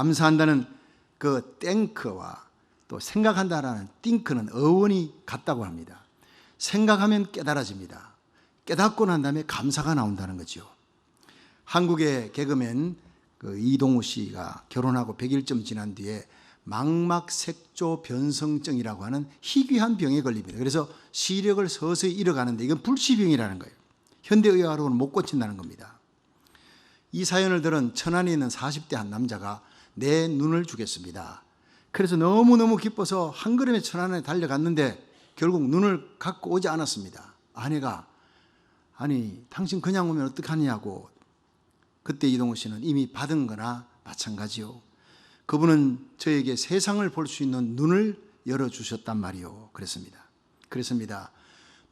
감사한다는 그 땡크와 또 생각한다라는 띵크는 어원이 같다고 합니다. 생각하면 깨달아집니다. 깨닫고 난 다음에 감사가 나온다는 거죠. 한국의 개그맨 그 이동우 씨가 결혼하고 100일쯤 지난 뒤에 망막색조 변성증이라고 하는 희귀한 병에 걸립니다. 그래서 시력을 서서히 잃어가는데 이건 불치병이라는 거예요. 현대의학으로는 못 고친다는 겁니다. 이 사연을 들은 천안에 있는 40대 한 남자가 내 눈을 주겠습니다. 그래서 너무너무 기뻐서 한 걸음에 천안에 달려갔는데 결국 눈을 갖고 오지 않았습니다. 아내가 아니 당신 그냥 오면 어떡하냐고 그때 이동우 씨는 이미 받은 거나 마찬가지요. 그분은 저에게 세상을 볼 수 있는 눈을 열어주셨단 말이요. 그랬습니다. 그랬습니다.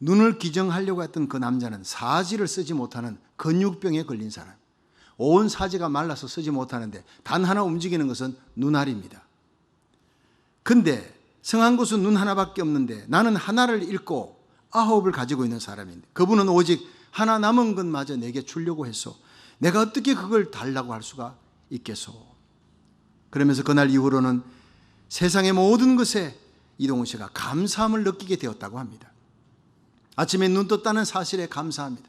눈을 기정하려고 했던 그 남자는 사지를 쓰지 못하는 근육병에 걸린 사람. 온 사지가 말라서 쓰지 못하는데 단 하나 움직이는 것은 눈알입니다. 근데 성한 곳은 눈 하나밖에 없는데 나는 하나를 잃고 아홉을 가지고 있는 사람인데 그분은 오직 하나 남은 것마저 내게 주려고 했소. 내가 어떻게 그걸 달라고 할 수가 있겠소. 그러면서 그날 이후로는 세상의 모든 것에 이동훈 씨가 감사함을 느끼게 되었다고 합니다. 아침에 눈 떴다는 사실에 감사합니다.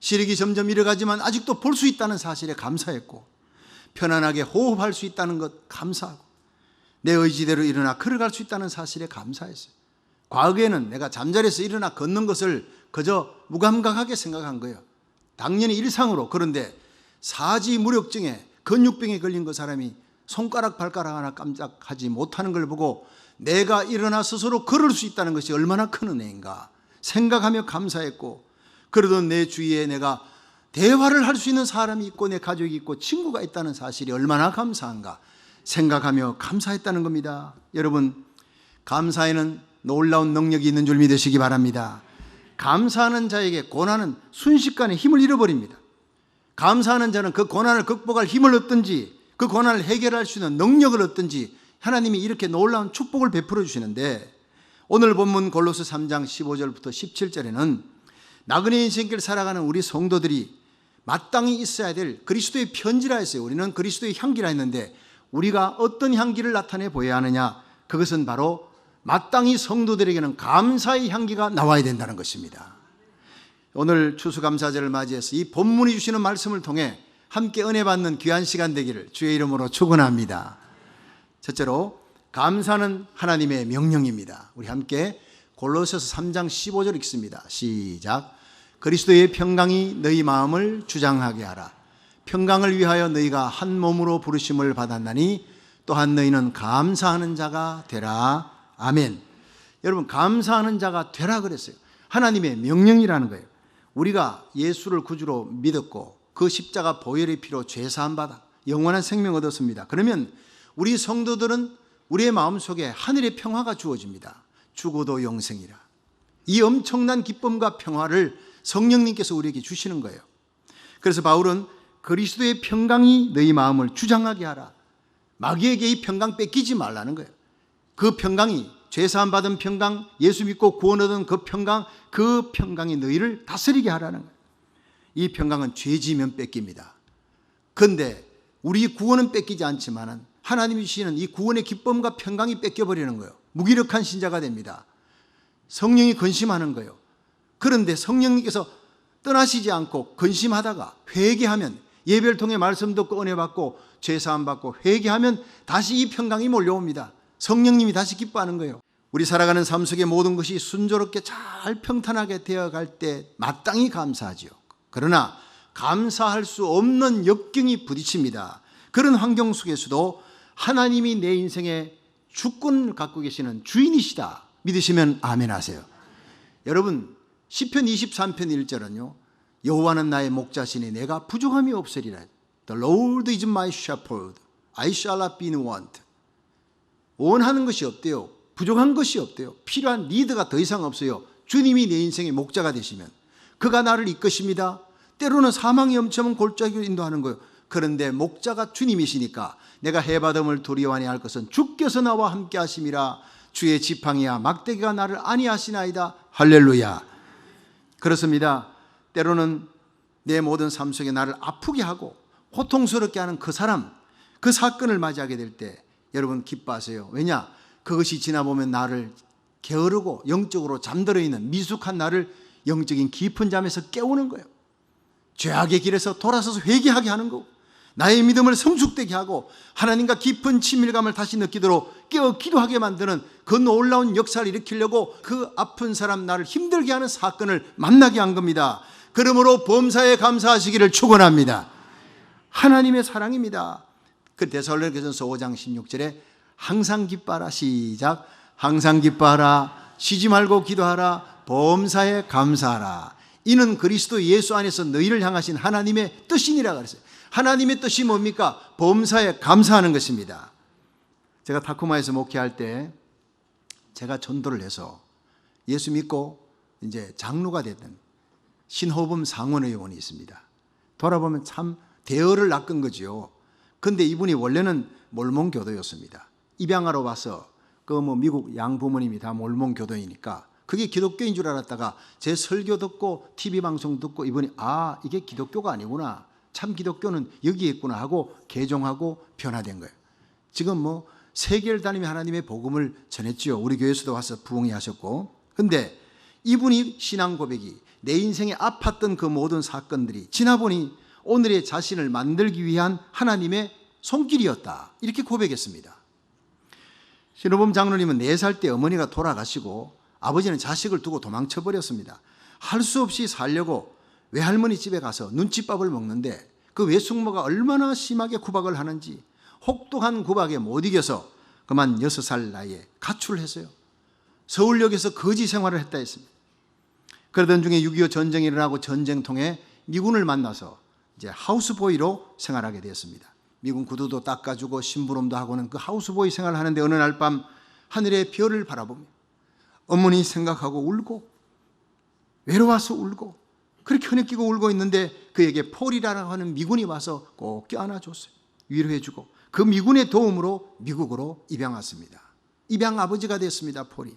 시력이 점점 잃어가지만 아직도 볼 수 있다는 사실에 감사했고 편안하게 호흡할 수 있다는 것 감사하고 내 의지대로 일어나 걸어갈 수 있다는 사실에 감사했어요. 과거에는 내가 잠자리에서 일어나 걷는 것을 그저 무감각하게 생각한 거예요. 당연히 일상으로 그런데 사지 무력증에 근육병에 걸린 그 사람이 손가락 발가락 하나 깜짝하지 못하는 걸 보고 내가 일어나 스스로 걸을 수 있다는 것이 얼마나 큰 은혜인가 생각하며 감사했고 그러던 내 주위에 내가 대화를 할 수 있는 사람이 있고 내 가족이 있고 친구가 있다는 사실이 얼마나 감사한가 생각하며 감사했다는 겁니다. 여러분 감사에는 놀라운 능력이 있는 줄 믿으시기 바랍니다. 감사하는 자에게 고난은 순식간에 힘을 잃어버립니다. 감사하는 자는 그 고난을 극복할 힘을 얻든지 그 고난을 해결할 수 있는 능력을 얻든지 하나님이 이렇게 놀라운 축복을 베풀어 주시는데 오늘 본문 골로스 3장 15절부터 17절에는 나그네 인생길 살아가는 우리 성도들이 마땅히 있어야 될 그리스도의 편지라 했어요. 우리는 그리스도의 향기라 했는데 우리가 어떤 향기를 나타내 보여야 하느냐? 그것은 바로 마땅히 성도들에게는 감사의 향기가 나와야 된다는 것입니다. 오늘 추수감사절을 맞이해서 이 본문이 주시는 말씀을 통해 함께 은혜 받는 귀한 시간 되기를 주의 이름으로 축원합니다. 첫째로 감사는 하나님의 명령입니다. 우리 함께 골로새서 3장 15절 읽습니다. 시작. 그리스도의 평강이 너희 마음을 주장하게 하라. 평강을 위하여 너희가 한 몸으로 부르심을 받았나니 또한 너희는 감사하는 자가 되라. 아멘. 여러분 감사하는 자가 되라 그랬어요. 하나님의 명령이라는 거예요. 우리가 예수를 구주로 믿었고 그 십자가 보혈의 피로 죄 사함 받아 영원한 생명 얻었습니다. 그러면 우리 성도들은 우리의 마음속에 하늘의 평화가 주어집니다. 죽어도 영생이라. 이 엄청난 기쁨과 평화를 성령님께서 우리에게 주시는 거예요. 그래서 바울은 그리스도의 평강이 너희 마음을 주장하게 하라. 마귀에게 이 평강 뺏기지 말라는 거예요. 그 평강이 죄사함 받은 평강, 예수 믿고 구원 얻은 그 평강, 그 평강이 너희를 다스리게 하라는 거예요. 이 평강은 죄지면 뺏깁니다. 그런데 우리 구원은 뺏기지 않지만은 하나님이 주시는 이 구원의 기쁨과 평강이 뺏겨버리는 거예요. 무기력한 신자가 됩니다. 성령이 근심하는 거예요. 그런데 성령님께서 떠나시지 않고 근심하다가 회개하면 예배를 통해 말씀 듣고 은혜 받고 죄 사함 받고 회개하면 다시 이 평강이 몰려옵니다. 성령님이 다시 기뻐하는 거예요. 우리 살아가는 삶 속의 모든 것이 순조롭게 잘 평탄하게 되어갈 때 마땅히 감사하지요. 그러나 감사할 수 없는 역경이 부딪힙니다. 그런 환경 속에서도 하나님이 내 인생의 주권을 갖고 계시는 주인이시다. 믿으시면 아멘 하세요. 여러분, 시편 23편 1절은요. 여호와는 나의 목자시니 내가 부족함이 없으리라. The Lord is my shepherd. I shall not be in want. 원하는 것이 없대요. 부족한 것이 없대요. 필요한 리드가 더 이상 없어요. 주님이 내 인생의 목자가 되시면 그가 나를 이끄십니다. 때로는 사망이 엄청난 골짜기로 인도하는 거예요. 그런데 목자가 주님이시니까 내가 해받음을 두려워하니 할 것은 주께서 나와 함께 하심이라 주의 지팡이야 막대기가 나를 아니하시나이다. 할렐루야. 그렇습니다. 때로는 내 모든 삶 속에 나를 아프게 하고 고통스럽게 하는 그 사람 그 사건을 맞이하게 될 때 여러분 기뻐하세요. 왜냐? 그것이 지나보면 나를 게으르고 영적으로 잠들어 있는 미숙한 나를 영적인 깊은 잠에서 깨우는 거예요. 죄악의 길에서 돌아서서 회개하게 하는 거고 나의 믿음을 성숙되게 하고 하나님과 깊은 친밀감을 다시 느끼도록 깨어 기도하게 만드는 그 놀라운 역사를 일으키려고 그 아픈 사람 나를 힘들게 하는 사건을 만나게 한 겁니다. 그러므로 범사에 감사하시기를 축원합니다. 하나님의 사랑입니다. 그 데살로니가전서 5장 16절에 항상 기뻐하라 시작 항상 기뻐하라 쉬지 말고 기도하라 범사에 감사하라 이는 그리스도 예수 안에서 너희를 향하신 하나님의 뜻이니라 그랬어요. 하나님의 뜻이 뭡니까? 범사에 감사하는 것입니다. 제가 타코마에서 목회할 때 제가 전도를 해서 예수 믿고 이제 장로가 됐던 신호범 상원 의원이 있습니다. 돌아보면 참 대어를 낚은 거지요. 근데 이분이 원래는 몰몬 교도였습니다. 입양하러 와서 그 뭐 미국 양 부모님이 다 몰몬 교도이니까 그게 기독교인 줄 알았다가 제 설교 듣고 TV 방송 듣고 이분이 아 이게 기독교가 아니구나 참 기독교는 여기에 있구나 하고 개종하고 변화된 거예요. 지금 뭐 세계를 다니며 하나님의 복음을 전했지요. 우리 교회에서도 와서 부흥이 하셨고. 근데 이분이 신앙 고백이 내 인생에 아팠던 그 모든 사건들이 지나보니 오늘의 자신을 만들기 위한 하나님의 손길이었다. 이렇게 고백했습니다. 신호범 장로님은 4살 때 어머니가 돌아가시고 아버지는 자식을 두고 도망쳐 버렸습니다. 할 수 없이 살려고 외할머니 집에 가서 눈칫밥을 먹는데 그 외숙모가 얼마나 심하게 구박을 하는지 혹독한 구박에 못 이겨서 그만 6살 나이에 가출을 했어요. 서울역에서 거지 생활을 했다 했습니다. 그러던 중에 6.25 전쟁이 일어나고 전쟁통에 미군을 만나서 이제 하우스보이로 생활하게 되었습니다. 미군 구두도 닦아주고 심부름도 하고는 그 하우스보이 생활을 하는데 어느 날 밤 하늘의 별을 바라보며 어머니 생각하고 울고 외로워서 울고 그렇게 흐느끼고 울고 있는데 그에게 폴이라고 하는 미군이 와서 꼭 껴안아줬어요. 위로해주고 그 미군의 도움으로 미국으로 입양 왔습니다. 입양 아버지가 됐습니다. 폴이.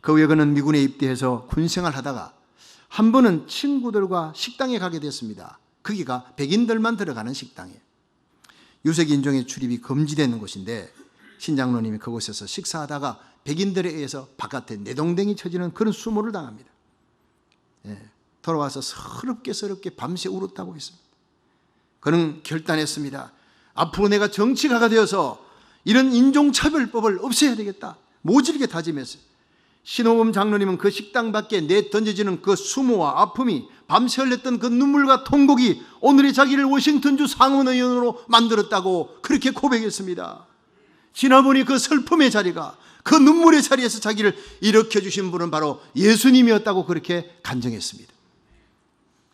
그 후에 그는 미군에 입대해서 군생활 하다가 한 번은 친구들과 식당에 가게 됐습니다. 거기가 백인들만 들어가는 식당이에요. 유색 인종의 출입이 금지되는 곳인데 신장로님이 그곳에서 식사하다가 백인들에 의해서 바깥에 내동댕이 쳐지는 그런 수모를 당합니다. 예, 돌아와서 서럽게 서럽게 밤새 울었다고 했습니다. 그는 결단했습니다. 앞으로 내가 정치가가 되어서 이런 인종차별법을 없애야 되겠다. 모질게 다짐했어요. 신호범 장로님은 그 식당 밖에 내 던져지는 그 수모와 아픔이 밤새 흘렸던 그 눈물과 통곡이 오늘의 자기를 워싱턴주 상원의원으로 만들었다고 그렇게 고백했습니다. 지나보니 그 슬픔의 자리가 그 눈물의 자리에서 자기를 일으켜 주신 분은 바로 예수님이었다고 그렇게 간증했습니다.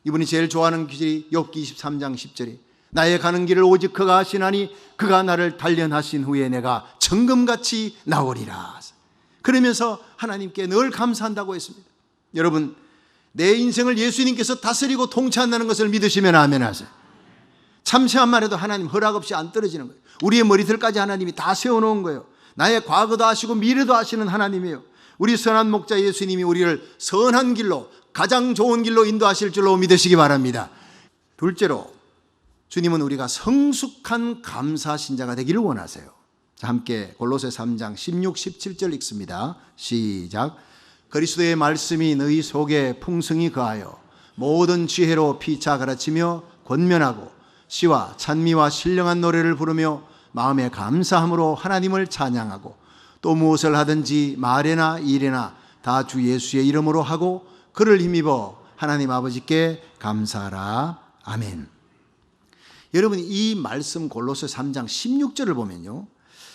이분이 제일 좋아하는 기절이 욥기 23장 10절이 나의 가는 길을 오직 그가 하시나니 그가 나를 단련하신 후에 내가 정금같이 나오리라. 그러면서 하나님께 늘 감사한다고 했습니다. 여러분, 내 인생을 예수님께서 다스리고 통치한다는 것을 믿으시면 아멘 하세요. 참새한만 해도 하나님 허락 없이 안 떨어지는 거예요. 우리의 머리털까지 하나님이 다 세워놓은 거예요. 나의 과거도 아시고 미래도 아시는 하나님이에요. 우리 선한 목자 예수님이 우리를 선한 길로 가장 좋은 길로 인도하실 줄로 믿으시기 바랍니다. 둘째로 주님은 우리가 성숙한 감사 신자가 되기를 원하세요. 자, 함께 골로새 3장 16, 17절 읽습니다. 시작. 그리스도의 말씀이 너희 속에 풍성히 거하여 모든 지혜로 피차 가르치며 권면하고 시와 찬미와 신령한 노래를 부르며 마음에 감사함으로 하나님을 찬양하고 또 무엇을 하든지 말에나 일에나 다 주 예수의 이름으로 하고 그를 힘입어 하나님 아버지께 감사하라. 아멘. 여러분 이 말씀 골로새 3장 16절을 보면요.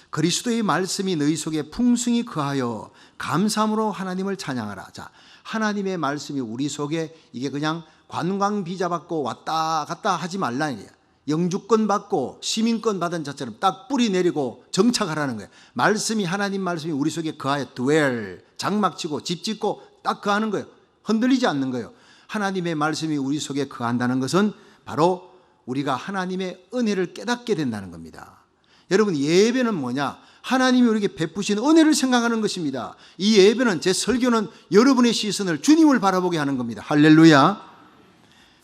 그리스도의 말씀이 너희 속에 풍성히 거하여 감사함으로 하나님을 찬양하라. 자, 하나님의 말씀이 우리 속에 이게 그냥 관광 비자 받고 왔다 갔다 하지 말라는 거예요. 영주권 받고 시민권 받은 자처럼 딱 뿌리 내리고 정착하라는 거예요. 말씀이 하나님 말씀이 우리 속에 거하여 dwell 장막치고 집 짓고 딱 거하는 거예요. 흔들리지 않는 거예요. 하나님의 말씀이 우리 속에 거한다는 것은 바로 우리가 하나님의 은혜를 깨닫게 된다는 겁니다. 여러분 예배는 뭐냐? 하나님이 우리에게 베푸신 은혜를 생각하는 것입니다. 이 예배는 제 설교는 여러분의 시선을 주님을 바라보게 하는 겁니다. 할렐루야.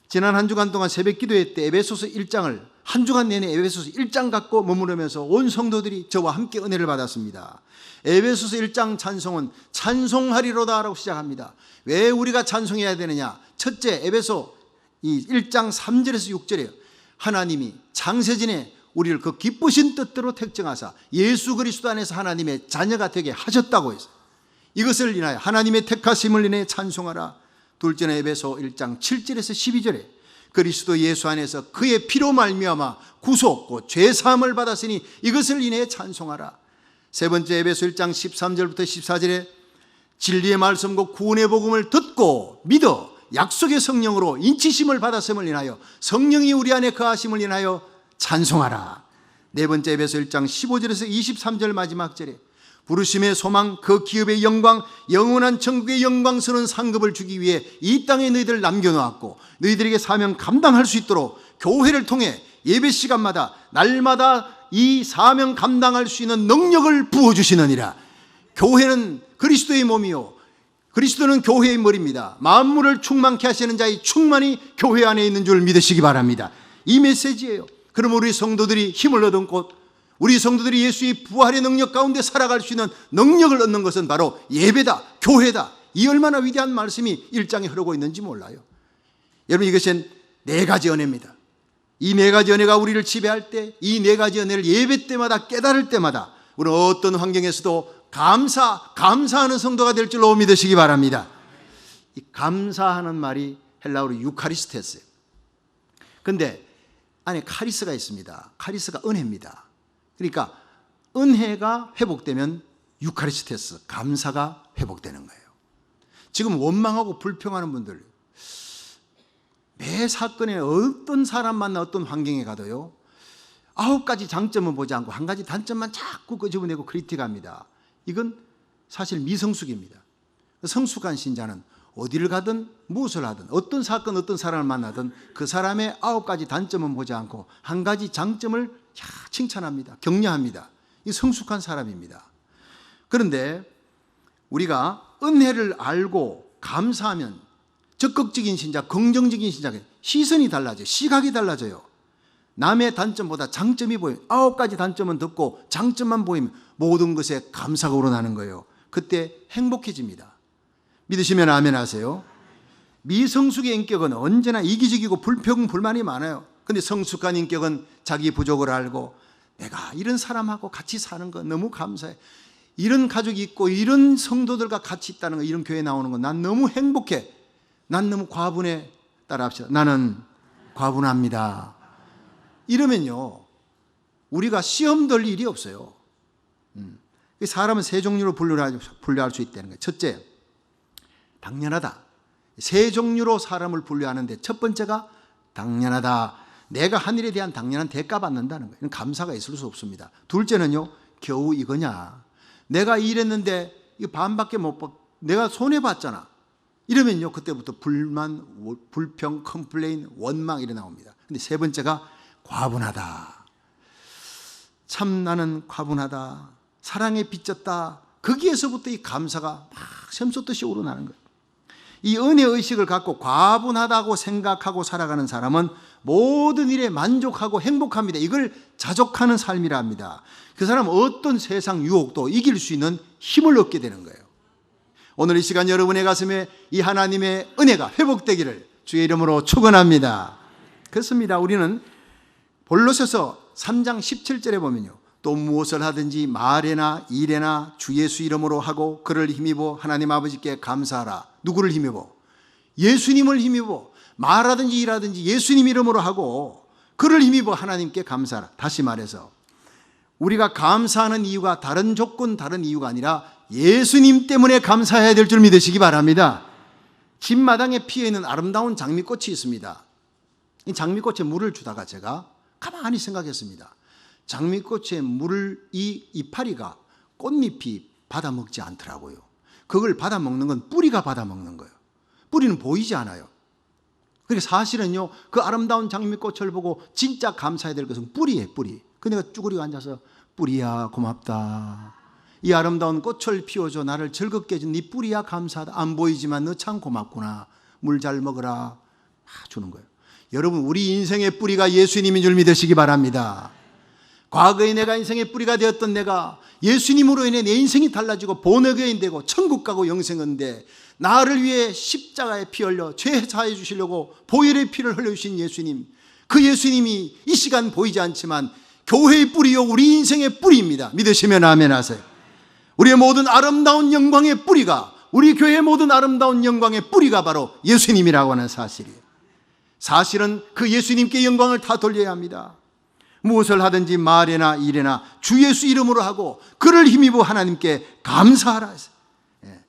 지난 한 주간 동안 새벽 기도회 때 에베소서 1장을 한 주간 내내 에베소서 1장 갖고 머무르면서 온 성도들이 저와 함께 은혜를 받았습니다. 에베소서 1장 찬송은 찬송하리로다라고 시작합니다. 왜 우리가 찬송해야 되느냐? 첫째 에베소 이 1장 3절에서 6절에요. 하나님이 장세전에 우리를 그 기쁘신 뜻대로 택정하사 예수 그리스도 안에서 하나님의 자녀가 되게 하셨다고 했어요. 이것을 인하여 하나님의 택하심을 인해 찬송하라. 둘째는 에베소 1장 7절에서 12절에 그리스도 예수 안에서 그의 피로 말미암아 구속고 죄 사함을 받았으니 이것을 인해 찬송하라. 세 번째 에베소 1장 13절부터 14절에 진리의 말씀과 구원의 복음을 듣고 믿어 약속의 성령으로 인치심을 받았음을 인하여 성령이 우리 안에 거하심을 인하여 찬송하라. 네 번째 에베소 1장 15절에서 23절 마지막 절에 부르심의 소망 그 기업의 영광 영원한 천국의 영광스러운 상급을 주기 위해 이 땅에 너희들 남겨놓았고 너희들에게 사명 감당할 수 있도록 교회를 통해 예배 시간마다 날마다 이 사명 감당할 수 있는 능력을 부어주시느니라 교회는 그리스도의 몸이요 그리스도는 교회의 머리입니다 만물을 충만케 하시는 자의 충만이 교회 안에 있는 줄 믿으시기 바랍니다 이 메시지예요 그럼 우리 성도들이 힘을 얻은 곳 우리 성도들이 예수의 부활의 능력 가운데 살아갈 수 있는 능력을 얻는 것은 바로 예배다, 교회다. 이 얼마나 위대한 말씀이 일장에 흐르고 있는지 몰라요. 여러분 이것은 네 가지 은혜입니다. 이 네 가지 은혜가 우리를 지배할 때, 이 네 가지 은혜를 예배 때마다 깨달을 때마다 우리는 어떤 환경에서도 감사, 감사하는 성도가 될 줄로 믿으시기 바랍니다. 이 감사하는 말이 헬라어로 유카리스트였어요. 근데 안에 카리스가 있습니다. 카리스가 은혜입니다. 그러니까 은혜가 회복되면 유카리스테스 감사가 회복되는 거예요. 지금 원망하고 불평하는 분들 매 사건에 어떤 사람 만나 어떤 환경에 가도요 아홉 가지 장점은 보지 않고 한 가지 단점만 자꾸 끄집어내고 크리틱합니다. 이건 사실 미성숙입니다. 성숙한 신자는 어디를 가든 무엇을 하든 어떤 사건 어떤 사람을 만나든 그 사람의 아홉 가지 단점은 보지 않고 한 가지 장점을 칭찬합니다. 격려합니다. 이 성숙한 사람입니다. 그런데 우리가 은혜를 알고 감사하면 적극적인 신자, 긍정적인 신자, 시선이 달라져요. 시각이 달라져요. 남의 단점보다 장점이 보여요. 아홉 가지 단점은 듣고 장점만 보이면 모든 것에 감사가 우러나는 거예요. 그때 행복해집니다. 믿으시면 아멘 하세요. 미성숙의 인격은 언제나 이기적이고 불평, 불만이 많아요. 근데 성숙한 인격은 자기 부족을 알고 내가 이런 사람하고 같이 사는 거 너무 감사해. 이런 가족이 있고 이런 성도들과 같이 있다는 거, 이런 교회 나오는 거 난 너무 행복해. 난 너무 과분해. 따라 합시다. 나는 과분합니다. 이러면요, 우리가 시험 들 일이 없어요. 음. 사람은 세 종류로 분류할 수 있다는 거예요. 첫째, 당연하다. 세 종류로 사람을 분류하는데 첫 번째가 당연하다. 내가 하늘에 대한 당연한 대가 받는다는 거예요. 감사가 있을 수 없습니다. 둘째는요, 겨우 이거냐. 내가 일했는데 이거 반밖에 못 받, 내가 손해봤잖아. 이러면요, 그때부터 불만, 불평, 컴플레인, 원망 이래 나옵니다. 근데 세 번째가 과분하다. 참 나는 과분하다. 사랑에 빚졌다. 거기에서부터 이 감사가 막 샘솟듯이 우러나는 거예요. 이 은혜 의식을 갖고 과분하다고 생각하고 살아가는 사람은 모든 일에 만족하고 행복합니다. 이걸 자족하는 삶이라 합니다. 그 사람은 어떤 세상 유혹도 이길 수 있는 힘을 얻게 되는 거예요. 오늘 이 시간 여러분의 가슴에 이 하나님의 은혜가 회복되기를 주의 이름으로 축원합니다. 그렇습니다. 우리는 볼로서서 3장 17절에 보면요. 또 무엇을 하든지 말에나 일에나 주 예수 이름으로 하고 그를 힘입어 하나님 아버지께 감사하라. 누구를 힘입어? 예수님을 힘입어. 말하든지 일하든지 예수님 이름으로 하고 그를 힘입어 하나님께 감사하라. 다시 말해서 우리가 감사하는 이유가 다른 조건, 다른 이유가 아니라 예수님 때문에 감사해야 될 줄 믿으시기 바랍니다. 집 마당에 피어 있는 아름다운 장미꽃이 있습니다. 이 장미꽃에 물을 주다가 제가 가만히 생각했습니다. 장미꽃에 물을 이 이파리가 꽃잎이 받아먹지 않더라고요. 그걸 받아먹는 건 뿌리가 받아먹는 거예요. 뿌리는 보이지 않아요. 그러니까 사실은요, 그 아름다운 장미꽃을 보고 진짜 감사해야 될 것은 뿌리예요, 뿌리. 그 내가 쭈그리고 앉아서 뿌리야, 고맙다. 이 아름다운 꽃을 피워줘. 나를 즐겁게 해준 네 뿌리야, 감사하다. 안 보이지만 너 참 고맙구나. 물 잘 먹어라. 주는 거예요. 여러분, 우리 인생의 뿌리가 예수님인 줄 믿으시기 바랍니다. 과거에 내가 인생의 뿌리가 되었던 내가 예수님으로 인해 내 인생이 달라지고 본어교인 되고 천국 가고 영생인데 나를 위해 십자가에 피 흘려 죄 사해 주시려고 보혈의 피를 흘려 주신 예수님 그 예수님이 이 시간 보이지 않지만 교회의 뿌리요 우리 인생의 뿌리입니다. 믿으시면 아멘 하세요. 우리의 모든 아름다운 영광의 뿌리가 우리 교회의 모든 아름다운 영광의 뿌리가 바로 예수님이라고 하는 사실이에요. 사실은 그 예수님께 영광을 다 돌려야 합니다. 무엇을 하든지 말이나 일이나 주 예수 이름으로 하고 그를 힘입어 하나님께 감사하라. 예.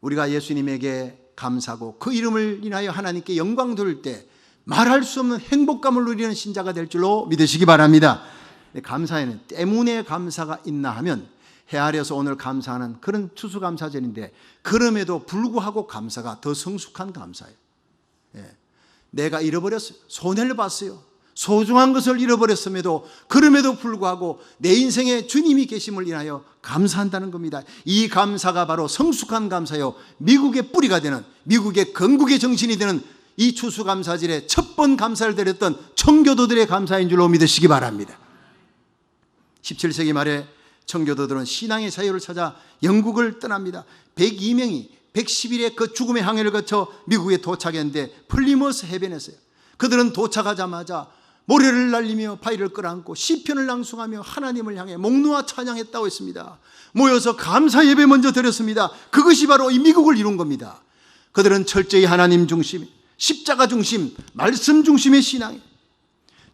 우리가 예수님에게 감사하고 그 이름을 인하여 하나님께 영광 돌릴 때 말할 수 없는 행복감을 누리는 신자가 될 줄로 믿으시기 바랍니다. 감사에는 때문에 감사가 있나 하면 헤아려서 오늘 감사하는 그런 추수감사절인데 그럼에도 불구하고 감사가 더 성숙한 감사예요. 예. 내가 잃어버렸어요. 손해를 봤어요. 소중한 것을 잃어버렸음에도 그럼에도 불구하고 내 인생에 주님이 계심을 인하여 감사한다는 겁니다. 이 감사가 바로 성숙한 감사요. 미국의 뿌리가 되는 미국의 건국의 정신이 되는 이 추수감사절에 첫 번 감사를 드렸던 청교도들의 감사인 줄로 믿으시기 바랍니다. 17세기 말에 청교도들은 신앙의 자유를 찾아 영국을 떠납니다. 102명이 110일의 그 죽음의 항해를 거쳐 미국에 도착했는데 플리머스 해변에서요. 그들은 도착하자마자 모래를 날리며 바위를 끌어안고 시편을 낭송하며 하나님을 향해 목놓아 찬양했다고 했습니다. 모여서 감사 예배 먼저 드렸습니다. 그것이 바로 이 미국을 이룬 겁니다. 그들은 철저히 하나님 중심, 십자가 중심, 말씀 중심의 신앙이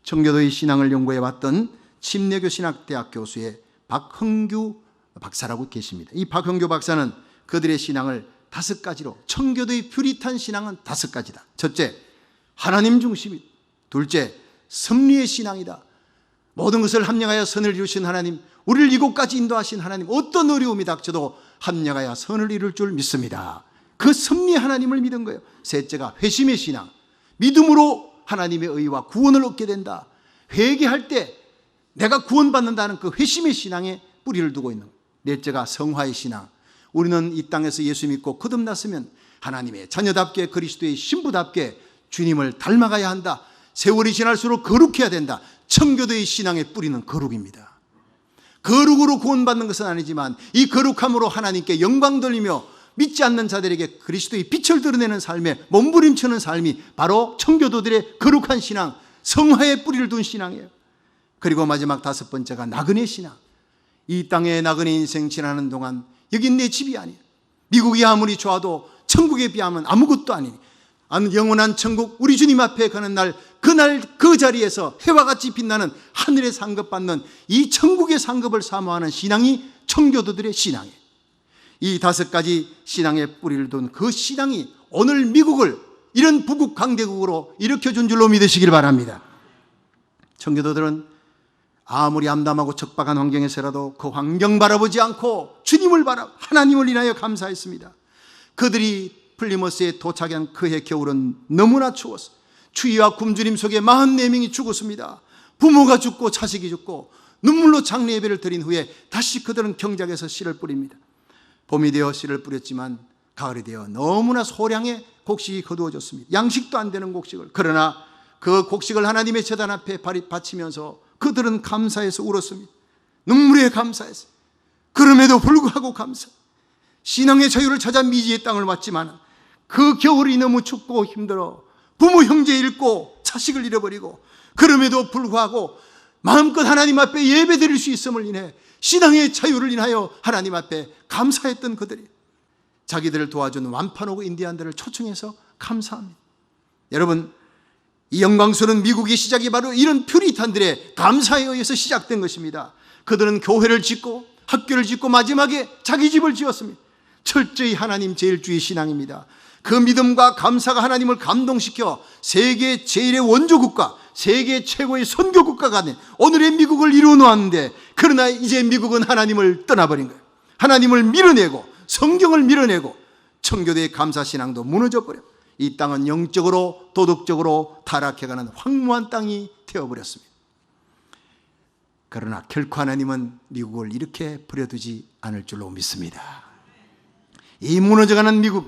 청교도의 신앙을 연구해 왔던 침례교 신학대학 교수의 박흥규 박사라고 계십니다. 이 박흥규 박사는 그들의 신앙을 다섯 가지로 청교도의 퓨리탄 신앙은 다섯 가지다. 첫째, 하나님 중심이. 둘째, 섭리의 신앙이다. 모든 것을 합력하여 선을 이루신 하나님, 우리를 이곳까지 인도하신 하나님, 어떤 어려움이 닥쳐도 합력하여 선을 이룰 줄 믿습니다. 그 섭리 하나님을 믿은 거예요. 셋째가 회심의 신앙. 믿음으로 하나님의 의와 구원을 얻게 된다. 회개할 때 내가 구원받는다는 그 회심의 신앙에 뿌리를 두고 있는 거예요. 넷째가 성화의 신앙. 우리는 이 땅에서 예수 믿고 거듭났으면 하나님의 자녀답게 그리스도의 신부답게 주님을 닮아가야 한다. 세월이 지날수록 거룩해야 된다. 청교도의 신앙의 뿌리는 거룩입니다. 거룩으로 구원받는 것은 아니지만 이 거룩함으로 하나님께 영광 돌리며 믿지 않는 자들에게 그리스도의 빛을 드러내는 삶에 몸부림치는 삶이 바로 청교도들의 거룩한 신앙, 성화의 뿌리를 둔 신앙이에요. 그리고 마지막 다섯 번째가 나그네 신앙. 이 땅에 나그네 인생 지나는 동안 여긴 내 집이 아니야. 미국이 아무리 좋아도 천국에 비하면 아무것도 아니니. 영원한 천국 우리 주님 앞에 가는 날 그날 그 자리에서 해와 같이 빛나는 하늘의 상급 받는 이 천국의 상급을 사모하는 신앙이 청교도들의 신앙이에요. 이 다섯 가지 신앙의 뿌리를 둔 그 신앙이 오늘 미국을 이런 부국 강대국으로 일으켜 준 줄로 믿으시길 바랍니다. 청교도들은 아무리 암담하고 척박한 환경에서라도 그 환경 바라보지 않고 주님을 바라 하나님을 인하여 감사했습니다. 그들이 플리머스에 도착한 그해 겨울은 너무나 추웠어. 추위와 굶주림 속에 44명이 죽었습니다. 부모가 죽고 자식이 죽고 눈물로 장례 예배를 드린 후에 다시 그들은 경작에서 씨를 뿌립니다. 봄이 되어 씨를 뿌렸지만 가을이 되어 너무나 소량의 곡식이 거두어졌습니다. 양식도 안 되는 곡식을. 그러나 그 곡식을 하나님의 재단 앞에 바치면서 그들은 감사해서 울었습니다. 눈물에 감사해서. 그럼에도 불구하고 감사. 신앙의 자유를 찾아 미지의 땅을 왔지만 그 겨울이 너무 춥고 힘들어 부모 형제 잃고 자식을 잃어버리고 그럼에도 불구하고 마음껏 하나님 앞에 예배 드릴 수 있음을 인해 신앙의 자유를 인하여 하나님 앞에 감사했던 그들이 자기들을 도와준 완파노그 인디안들을 초청해서 감사합니다. 여러분 이 영광스러운 미국의 시작이 바로 이런 퓨리탄들의 감사에 의해서 시작된 것입니다. 그들은 교회를 짓고 학교를 짓고 마지막에 자기 집을 지었습니다. 철저히 하나님 제일주의 신앙입니다. 그 믿음과 감사가 하나님을 감동시켜 세계 제일의 원조국가, 세계 최고의 선교국가가 된 오늘의 미국을 이루어 놓았는데 그러나 이제 미국은 하나님을 떠나버린 거예요. 하나님을 밀어내고 성경을 밀어내고 청교도의 감사신앙도 무너져 버려. 이 땅은 영적으로 도덕적으로 타락해가는 황무한 땅이 되어버렸습니다. 그러나 결코 하나님은 미국을 이렇게 버려두지 않을 줄로 믿습니다. 이 무너져가는 미국,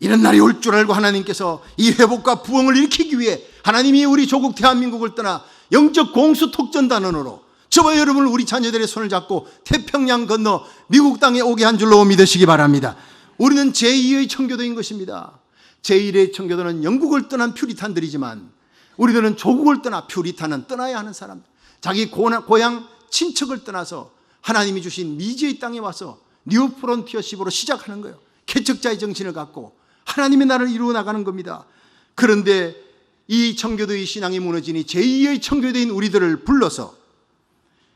이런 날이 올 줄 알고 하나님께서 이 회복과 부흥을 일으키기 위해 하나님이 우리 조국 대한민국을 떠나 영적 공수 특전단원으로 저와 여러분을 우리 자녀들의 손을 잡고 태평양 건너 미국 땅에 오게 한 줄로 믿으시기 바랍니다. 우리는 제2의 청교도인 것입니다. 제1의 청교도는 영국을 떠난 퓨리탄들이지만 우리들은 조국을 떠나 퓨리탄은 떠나야 하는 사람. 자기 고향 친척을 떠나서 하나님이 주신 미지의 땅에 와서 뉴 프론티어십으로 시작하는 거예요. 개척자의 정신을 갖고 하나님의 나라를 이루어 나가는 겁니다. 그런데 이 청교도의 신앙이 무너지니 제2의 청교도인 우리들을 불러서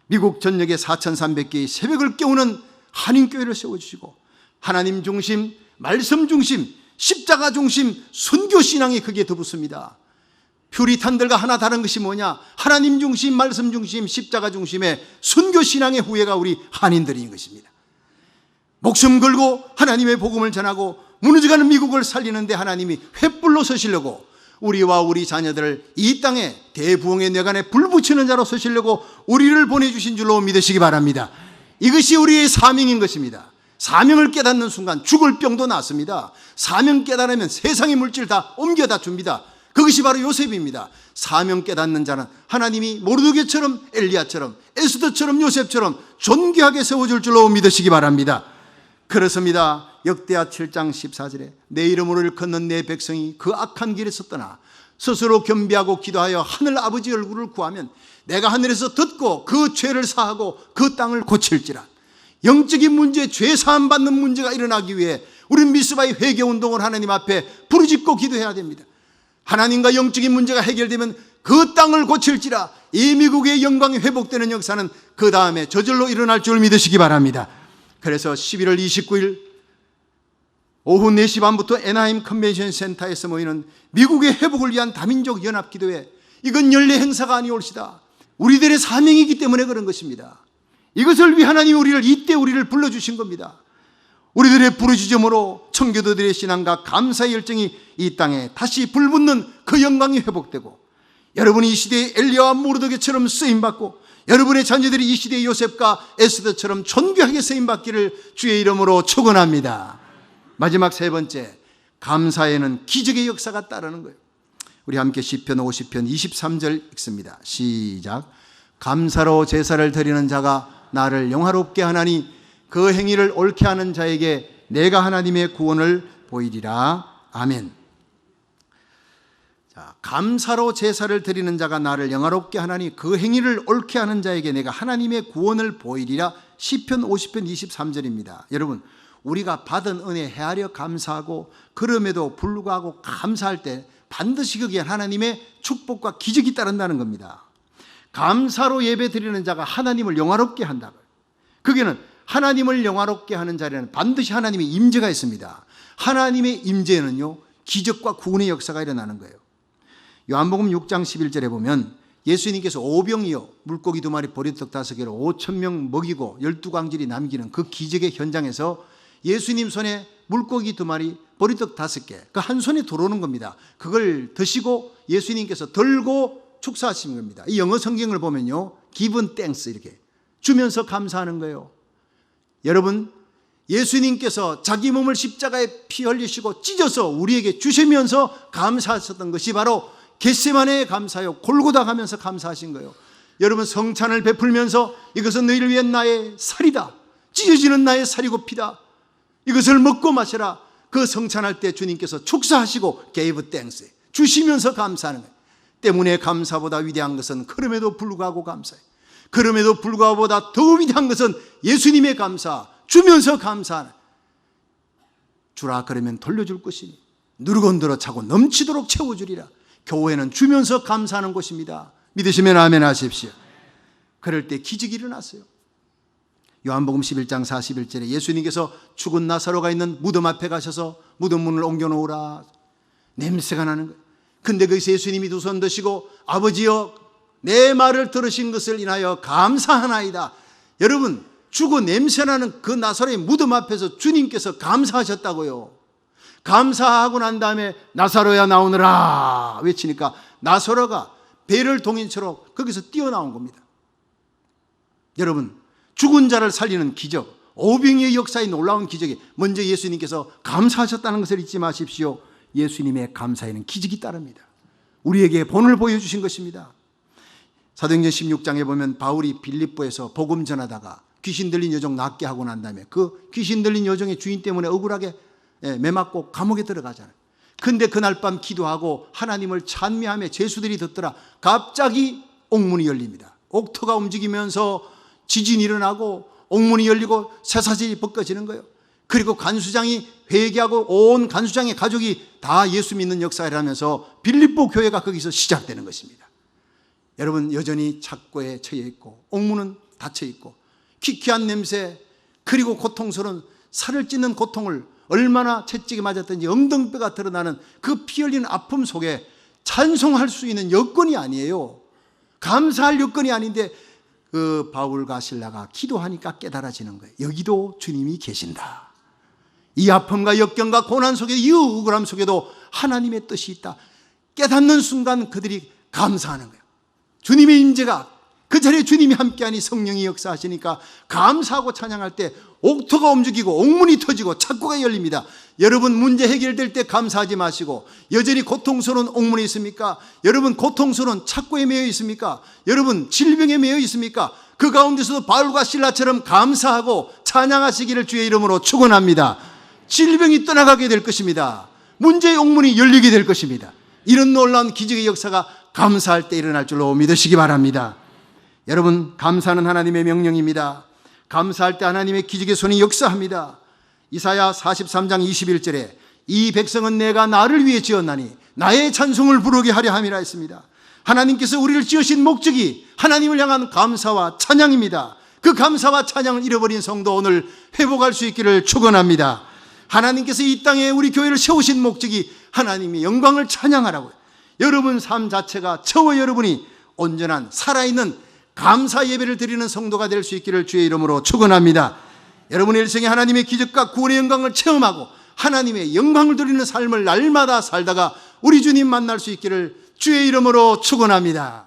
미국 전역에 4,300개의 새벽을 깨우는 한인교회를 세워주시고 하나님 중심, 말씀 중심, 십자가 중심, 순교 신앙이 거기에 더붙습니다. 퓨리탄들과 하나 다른 것이 뭐냐? 하나님 중심, 말씀 중심, 십자가 중심의 순교 신앙의 후예가 우리 한인들인 것입니다. 목숨 걸고 하나님의 복음을 전하고 무너져가는 미국을 살리는데 하나님이 횃불로 서시려고 우리와 우리 자녀들을 이 땅에 대부흥의 뇌관에 불 붙이는 자로 서시려고 우리를 보내주신 줄로 믿으시기 바랍니다. 이것이 우리의 사명인 것입니다. 사명을 깨닫는 순간 죽을 병도 낫습니다. 사명 깨달으면 세상의 물질 다 옮겨다 줍니다. 그것이 바로 요셉입니다. 사명 깨닫는 자는 하나님이 모르드게처럼 엘리야처럼 에스더처럼 요셉처럼 존귀하게 세워줄 줄로 믿으시기 바랍니다. 그렇습니다. 역대하 7장 14절에 내 이름으로 일컫는 내 백성이 그 악한 길에서 떠나 스스로 겸비하고 기도하여 하늘 아버지 얼굴을 구하면 내가 하늘에서 듣고 그 죄를 사하고 그 땅을 고칠지라. 영적인 문제, 죄 사함 받는 문제가 일어나기 위해 우리는 미스바의 회개 운동을 하나님 앞에 부르짖고 기도해야 됩니다. 하나님과 영적인 문제가 해결되면 그 땅을 고칠지라 이 미국의 영광이 회복되는 역사는 그 다음에 저절로 일어날 줄 믿으시기 바랍니다. 그래서 11월 29일 오후 4시 반부터 에나임 컨벤션 센터에서 모이는 미국의 회복을 위한 다민족 연합 기도회 이건 연례 행사가 아니올시다. 우리들의 사명이기 때문에 그런 것입니다. 이것을 위해 하나님이 우리를 이때 우리를 불러주신 겁니다. 우리들의 부르짖음으로 청교도들의 신앙과 감사의 열정이 이 땅에 다시 불붙는 그 영광이 회복되고 여러분이 이 시대의 엘리야와 모르드게처럼 쓰임받고 여러분의 자녀들이 이 시대의 요셉과 에스더처럼 존귀하게 쓰임받기를 주의 이름으로 축원합니다. 마지막 세 번째 감사에는 기적의 역사가 따르는 거예요. 우리 함께 시편 50편 23절 읽습니다. 시작. 감사로 제사를 드리는 자가 나를 영화롭게 하나니 그 행위를 옳게 하는 자에게 내가 하나님의 구원을 보이리라. 아멘. 자, 감사로 제사를 드리는 자가 나를 영화롭게 하나니 그 행위를 옳게 하는 자에게 내가 하나님의 구원을 보이리라. 시편 50편 23절입니다. 여러분, 우리가 받은 은혜 헤아려 감사하고 그럼에도 불구하고 감사할 때 반드시 거기에 하나님의 축복과 기적이 따른다는 겁니다. 감사로 예배 드리는 자가 하나님을 영화롭게 한다고요. 그게는 하나님을 영화롭게 하는 자리에는 반드시 하나님의 임재가 있습니다. 하나님의 임재는요, 기적과 구원의 역사가 일어나는 거예요. 요한복음 6장 11절에 보면 예수님께서 오병이어 물고기 두 마리 보리떡 다섯 개로 5천 명 먹이고 열두 광질이 남기는 그 기적의 현장에서 예수님 손에 물고기 두 마리 보리떡 다섯 개, 그 한 손에 들어오는 겁니다. 그걸 드시고 예수님께서 들고 축사하시는 겁니다. 이 영어 성경을 보면요, 기분 땡스 이렇게 주면서 감사하는 거예요. 여러분, 예수님께서 자기 몸을 십자가에 피 흘리시고 찢어서 우리에게 주시면서 감사하셨던 것이 바로 겟세만의 감사요. 골고다 가면서 감사하신 거예요. 여러분 성찬을 베풀면서 이것은 너희를 위한 나의 살이다. 찢어지는 나의 살이고 피다. 이것을 먹고 마시라. 그 성찬할 때 주님께서 축사하시고 gave thanks. 주시면서 감사하는 거예요. 때문에 감사보다 위대한 것은 그럼에도 불구하고 감사해. 그럼에도 불구하고 더 위대한 것은 예수님의 감사, 주면서 감사하는. 주라 그러면 돌려줄 것이니 누르건들어 차고 넘치도록 채워주리라. 교회는 주면서 감사하는 곳입니다. 믿으시면 아멘 하십시오. 그럴 때 기적이 일어났어요. 요한복음 11장 41절에 예수님께서 죽은 나사로가 있는 무덤 앞에 가셔서 무덤 문을 옮겨 놓으라. 냄새가 나는 거예요. 근데 거기서 예수님이 두 손 드시고 아버지여 내 말을 들으신 것을 인하여 감사하나이다. 여러분 죽어 냄새나는 그 나사로의 무덤 앞에서 주님께서 감사하셨다고요. 감사하고 난 다음에 나사로야 나오느라 외치니까 나사로가 배를 동인처럼 거기서 뛰어나온 겁니다. 여러분 죽은 자를 살리는 기적 오병이의 역사에 놀라운 기적이 먼저 예수님께서 감사하셨다는 것을 잊지 마십시오. 예수님의 감사에는 기적이 따릅니다. 우리에게 본을 보여주신 것입니다. 사도행전 16장에 보면 바울이 빌립보에서 복음 전하다가 귀신 들린 여종 낫게 하고 난 다음에 그 귀신 들린 여종의 주인 때문에 억울하게 예, 매맞고 감옥에 들어가잖아요. 근데 그날 밤 기도하고 하나님을 찬미하며 제수들이 듣더라. 갑자기 옥문이 열립니다. 옥터가 움직이면서 지진이 일어나고 옥문이 열리고 쇠사슬이 벗겨지는 거예요. 그리고 간수장이 회개하고 온 간수장의 가족이 다 예수 믿는 역사를 하면서 빌립보 교회가 거기서 시작되는 것입니다. 여러분 여전히 착고에 처해 있고 옥문은 닫혀 있고 기키한 냄새 그리고 고통스러운 살을 찢는 고통을 얼마나 채찍에 맞았든지 엉덩뼈가 드러나는 그 피 흘리는 아픔 속에 찬송할 수 있는 여건이 아니에요. 감사할 여건이 아닌데 그 바울과 신라가 기도하니까 깨달아지는 거예요. 여기도 주님이 계신다. 이 아픔과 역경과 고난 속에 이 우울함 속에도 하나님의 뜻이 있다. 깨닫는 순간 그들이 감사하는 거예요. 주님의 임재가 그 자리에 주님이 함께하니 성령이 역사하시니까 감사하고 찬양할 때 옥토가 움직이고 옥문이 터지고 창고가 열립니다. 여러분 문제 해결될 때 감사하지 마시고 여전히 고통스러운 옥문이 있습니까? 여러분 고통스러운 창고에 매여 있습니까? 여러분 질병에 매여 있습니까? 그 가운데서도 바울과 신라처럼 감사하고 찬양하시기를 주의 이름으로 축원합니다. 질병이 떠나가게 될 것입니다. 문제의 옥문이 열리게 될 것입니다. 이런 놀라운 기적의 역사가 감사할 때 일어날 줄로 믿으시기 바랍니다. 여러분, 감사는 하나님의 명령입니다. 감사할 때 하나님의 기적의 손이 역사합니다. 이사야 43장 21절에 이 백성은 내가 나를 위해 지었나니 나의 찬송을 부르게 하려 함이라 했습니다. 하나님께서 우리를 지으신 목적이 하나님을 향한 감사와 찬양입니다. 그 감사와 찬양을 잃어버린 성도 오늘 회복할 수 있기를 축원합니다. 하나님께서 이 땅에 우리 교회를 세우신 목적이 하나님의 영광을 찬양하라고요. 여러분 삶 자체가 저와 여러분이 온전한 살아있는 감사 예배를 드리는 성도가 될 수 있기를 주의 이름으로 축원합니다. 여러분의 일생에 하나님의 기적과 구원의 영광을 체험하고 하나님의 영광을 드리는 삶을 날마다 살다가 우리 주님 만날 수 있기를 주의 이름으로 축원합니다.